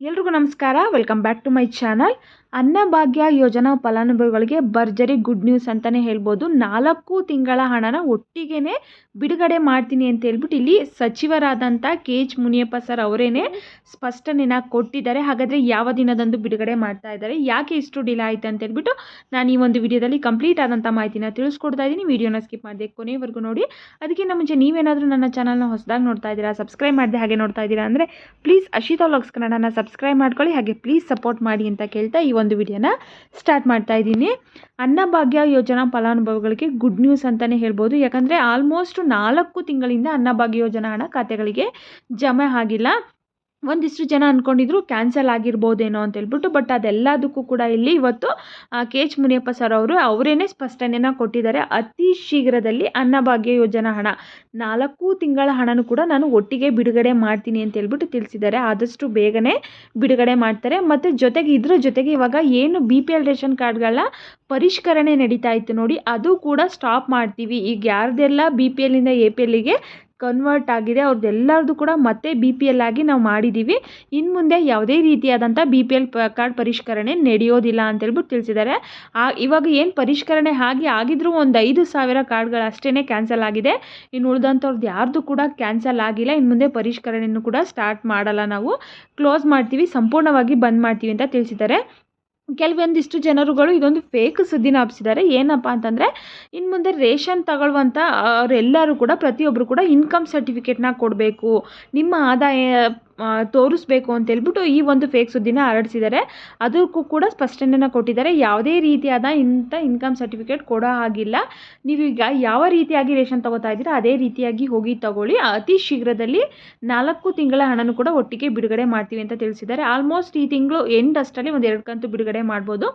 ಎಲ್ರಿಗೂ ನಮಸ್ಕಾರ. Welcome back to my channel Annabhagya ಯೋಜನಾ ಫಲಾನುಭವಿಗಳಿಗೆ ಭರ್ಜರಿ ಗುಡ್ ನ್ಯೂಸ್ ಅಂತಲೇ ಹೇಳ್ಬೋದು. ನಾಲ್ಕು ತಿಂಗಳ ಹಣನ ಒಟ್ಟಿಗೆ ಬಿಡುಗಡೆ ಮಾಡ್ತೀನಿ ಅಂತ ಹೇಳ್ಬಿಟ್ಟು ಇಲ್ಲಿ ಸಚಿವರಾದಂಥ ಕೆ ಎಚ್ ಮುನಿಯಪ್ಪ ಸರ್ ಅವರೇನೆ ಸ್ಪಷ್ಟನೆನ ಕೊಟ್ಟಿದ್ದಾರೆ. ಹಾಗಾದರೆ ಯಾವ ದಿನದಂದು ಬಿಡುಗಡೆ ಮಾಡ್ತಾ ಇದ್ದಾರೆ? ಯಾಕೆ ಇಷ್ಟು ಡಿಲ ಆಯಿತು ಅಂತ ಹೇಳ್ಬಿಟ್ಟು ನಾನು ಈ ಒಂದು ವಿಡಿಯೋದಲ್ಲಿ ಕಂಪ್ಲೀಟ್ ಆದಂಥ ಮಾಹಿತಿನ ತಿಳಿಸ್ಕೊಡ್ತಾ ಇದ್ದೀನಿ. ವಿಡಿಯೋನ ಸ್ಕಿಪ್ ಮಾಡಿದೆ ಕೊನೆವರೆಗೂ ನೋಡಿ. ಅದಕ್ಕಿಂತ ಮುಂಚೆ ನೀವೇನಾದರೂ ನನ್ನ ಚಾನಲ್ನ ಹೊಸದಾಗಿ ನೋಡ್ತಾ ಇದ್ದೀರಾ ಸಬ್ಸ್ಕ್ರೈಬ್ ಮಾಡಿದೆ ಹಾಗೆ ನೋಡ್ತಾ ಇದ್ದೀರಾ ಅಂದರೆ ಪ್ಲೀಸ್ ಅಶಿತಾ ವ್ಲಾಗ್ಸ್ ಕನ್ನಡನ ಸಬ್ಸ್ಕ್ರೈಬ್ ಮಾಡ್ಕೊಳ್ಳಿ, ಹಾಗೆ ಪ್ಲೀಸ್ ಸಪೋರ್ಟ್ ಮಾಡಿ ಅಂತ ಕೇಳ್ತಾ ಈ ಒಂದು ವಿಡಿಯೋನ ಸ್ಟಾರ್ಟ್ ಮಾಡ್ತಾ ಇದ್ದೀನಿ. ಅನ್ನಭಾಗ್ಯ ಯೋಜನಾ ಫಲಾನುಭವಿಗಳಿಗೆ ಗುಡ್ ನ್ಯೂಸ್ ಅಂತಲೇ ಹೇಳ್ಬೋದು. ಯಾಕಂದರೆ ಆಲ್ಮೋಸ್ಟ್ ನಾಲ್ಕು ತಿಂಗಳಿಂದ ಅನ್ನಭಾಗ್ಯ ಯೋಜನಾ ಹಣ ಖಾತೆಗಳಿಗೆ ಜಮೆ ಆಗಿಲ್ಲ. ಒಂದಿಷ್ಟು ಜನ ಅಂದ್ಕೊಂಡಿದ್ರು ಕ್ಯಾನ್ಸಲ್ ಆಗಿರ್ಬೋದೇನೋ ಅಂತ ಹೇಳ್ಬಿಟ್ಟು ಬಟ್ ಅದೆಲ್ಲದಕ್ಕೂ ಕೂಡ ಇಲ್ಲಿ ಇವತ್ತು ಕೆ ಎಚ್ ಮುನಿಯಪ್ಪ ಸರ್ ಅವರು ಅವರೇನೆ ಸ್ಪಷ್ಟನೆಯನ್ನು ಕೊಟ್ಟಿದ್ದಾರೆ. ಅತಿ ಶೀಘ್ರದಲ್ಲಿ ಅನ್ನಭಾಗ್ಯ ಯೋಜನಾ ಹಣ. ನಾಲ್ಕು ತಿಂಗಳ ಹಣನೂ ಕೂಡ ನಾನು ಒಟ್ಟಿಗೆ ಬಿಡುಗಡೆ ಮಾಡ್ತೀನಿ ಅಂತ ಹೇಳ್ಬಿಟ್ಟು ತಿಳಿಸಿದ್ದಾರೆ. ಆದಷ್ಟು ಬೇಗನೆ ಬಿಡುಗಡೆ ಮಾಡ್ತಾರೆ. ಮತ್ತು ಜೊತೆಗೆ ಇದ್ರ ಜೊತೆಗೆ ಇವಾಗ ಏನು ಬಿ ಪಿ ಎಲ್ ರೇಷನ್ ಕಾರ್ಡ್ಗಳ ಪರಿಷ್ಕರಣೆ ನಡೀತಾ ಇತ್ತು ನೋಡಿ, ಅದು ಕೂಡ ಸ್ಟಾಪ್ ಮಾಡ್ತೀವಿ. ಈಗ ಯಾರ್ದೆಲ್ಲ ಬಿ ಪಿ ಎಲ್ಲಿಂದ ಎ ಪಿ ಎಲ್ಲಿಗೆ ಕನ್ವರ್ಟ್ ಆಗಿದೆ ಅವ್ರದ್ದೆಲ್ಲರದು ಕೂಡ ಮತ್ತೆ ಬಿ ಪಿ ಎಲ್ ಆಗಿ ನಾವು ಮಾಡಿದ್ದೀವಿ ಇನ್ನು ಮುಂದೆ ಯಾವುದೇ ರೀತಿಯಾದಂಥ ಬಿ ಪಿ ಎಲ್ ಪ, ಕಾರ್ಡ್ ಪರಿಷ್ಕರಣೆ ನಡೆಯೋದಿಲ್ಲ ಅಂತೇಳ್ಬಿಟ್ಟು ತಿಳಿಸಿದ್ದಾರೆ ಆ, ಇವಾಗ ಏನು ಪರಿಷ್ಕರಣೆ ಆಗಿ ಆಗಿದ್ರೂ ಒಂದು ಐದು ಸಾವಿರ ಕಾರ್ಡ್ಗಳು ಅಷ್ಟೇ ಕ್ಯಾನ್ಸಲ್ ಆಗಿದೆ. ಇನ್ನು ಉಳಿದಂಥವ್ರದ್ದು ಯಾರ್ದು ಕೂಡ ಕ್ಯಾನ್ಸಲ್ ಆಗಿಲ್ಲ. ಇನ್ನು ಮುಂದೆ ಪರಿಷ್ಕರಣೆಯನ್ನು ಕೂಡ ಸ್ಟಾರ್ಟ್ ಮಾಡಲ್ಲ ನಾವು. ಕ್ಲೋಸ್ ಮಾಡ್ತೀವಿ, ಸಂಪೂರ್ಣವಾಗಿ ಬಂದ್ ಮಾಡ್ತೀವಿ ಅಂತ ತಿಳಿಸಿದ್ದಾರೆ ಕೆಲವೊಂದಿಷ್ಟು ಜನರುಗಳು ಇದೊಂದು ಫೇಕ್ ಸುದ್ದಿನ ಹಬ್ಸಿದ್ದಾರೆ ಏನಪ್ಪ ಅಂತಂದರೆ ಇನ್ನು ಮುಂದೆ ರೇಷನ್ ತಗೊಳ್ಳುವಂಥ ಅವರೆಲ್ಲರೂ ಕೂಡ ಪ್ರತಿಯೊಬ್ಬರು ಕೂಡ ಇನ್ಕಮ್ ಸರ್ಟಿಫಿಕೇಟ್ನ ಕೊಡಬೇಕು. ನಿಮ್ಮ ಆದಾಯ ತೋರಿಸ್ಬೇಕು ಅಂತೇಳ್ಬಿಟ್ಟು ಈ ಒಂದು ಫೇಕ್ ಸುದ್ದಿನ ಹರಡಿಸಿದ್ದಾರೆ ಅದಕ್ಕೂ ಕೂಡ ಸ್ಪಷ್ಟನೆಯನ್ನು ಕೊಟ್ಟಿದ್ದಾರೆ ಯಾವುದೇ ರೀತಿಯಾದ ಇಂಥ ಇನ್ಕಮ್ ಸರ್ಟಿಫಿಕೇಟ್ ಕೊಡೋ ಹಾಗಿಲ್ಲ. ನೀವೀಗ ಯಾವ ರೀತಿಯಾಗಿ ರೇಷನ್ ತಗೋತಾ ಇದ್ದೀರಾ, ಅದೇ ರೀತಿಯಾಗಿ ಹೋಗಿ ತಗೊಳ್ಳಿ. ಅತಿ ಶೀಘ್ರದಲ್ಲಿ ನಾಲ್ಕು ತಿಂಗಳ ಹಣನೂ ಕೂಡ ಒಟ್ಟಿಗೆ ಬಿಡುಗಡೆ ಮಾಡ್ತೀವಿ ಅಂತ ತಿಳಿಸಿದ್ದಾರೆ. ಆಲ್ಮೋಸ್ಟ್ ಈ ತಿಂಗಳು ಎಂಡ್ ಅಷ್ಟರಲ್ಲಿ ಒಂದು ಎರಡು ಕಂತು ಬಿಡುಗಡೆ ಮಾಡ್ಬೋದು.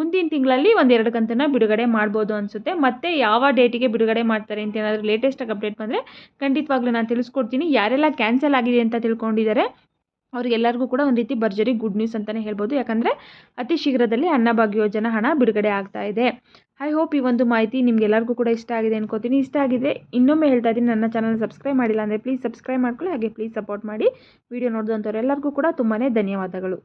ಮುಂದಿನ ತಿಂಗಳಲ್ಲಿ ಒಂದು ಎರಡು ಕಂತನ್ನು ಬಿಡುಗಡೆ ಮಾಡ್ಬೋದು ಅನಿಸುತ್ತೆ. ಮತ್ತೆ ಯಾವ ಡೇಟಿಗೆ ಬಿಡುಗಡೆ ಮಾಡ್ತಾರೆ ಅಂತ ಏನಾದರೂ ಲೇಟೆಸ್ಟಾಗಿ ಅಪ್ಡೇಟ್ ಬಂದರೆ ಖಂಡಿತವಾಗ್ಲೂ ನಾನು ತಿಳಿಸ್ಕೊಡ್ತೀನಿ. ಯಾರೆಲ್ಲ ಕ್ಯಾನ್ಸಲ್ ಆಗಿದೆ ಅಂತ ತಿಳ್ಕೊಂಡಿದ್ದಾರೆ ಅವ್ರಿಗೆಲ್ಲರಿಗೂ ಕೂಡ ಒಂದು ರೀತಿ ಭರ್ಜರಿ ಗುಡ್ ನ್ಯೂಸ್ ಅಂತಲೇ ಹೇಳ್ಬೋದು. ಯಾಕಂದರೆ ಅತಿ ಶೀಘ್ರದಲ್ಲಿ ಅನ್ನಭಾಗ್ಯ ಯೋಜನಾ ಹಣ ಬಿಡುಗಡೆ ಆಗ್ತಾ ಇದೆ. ಐ ಹೋಪ್ ಈ ಒಂದು ಮಾಹಿತಿ ನಿಮಗೆಲ್ಲರಿಗೂ ಕೂಡ ಇಷ್ಟ ಆಗಿದೆ ಅನ್ಕೋತೀನಿ. ಇಷ್ಟ ಆಗಿದೆ ಇನ್ನೊಮ್ಮೆ ಹೇಳ್ತಾ ಇದ್ದೀನಿ. ನನ್ನ ಚಾನಲ್ ಸಬ್ಸ್ಕ್ರೈಬ್ ಮಾಡಿಲ್ಲ ಅಂದರೆ ಪ್ಲೀಸ್ ಸಬ್ಸ್ಕ್ರೈಬ್ ಮಾಡ್ಕೊಳ್ಳಿ. ಹಾಗೆ ಪ್ಲೀಸ್ ಸಪೋರ್ಟ್ ಮಾಡಿ. ವಿಡಿಯೋ ನೋಡಿದಂಥವ್ರು ಎಲ್ಲರಿಗೂ ಕೂಡ ತುಂಬಾ ಧನ್ಯವಾದಗಳು.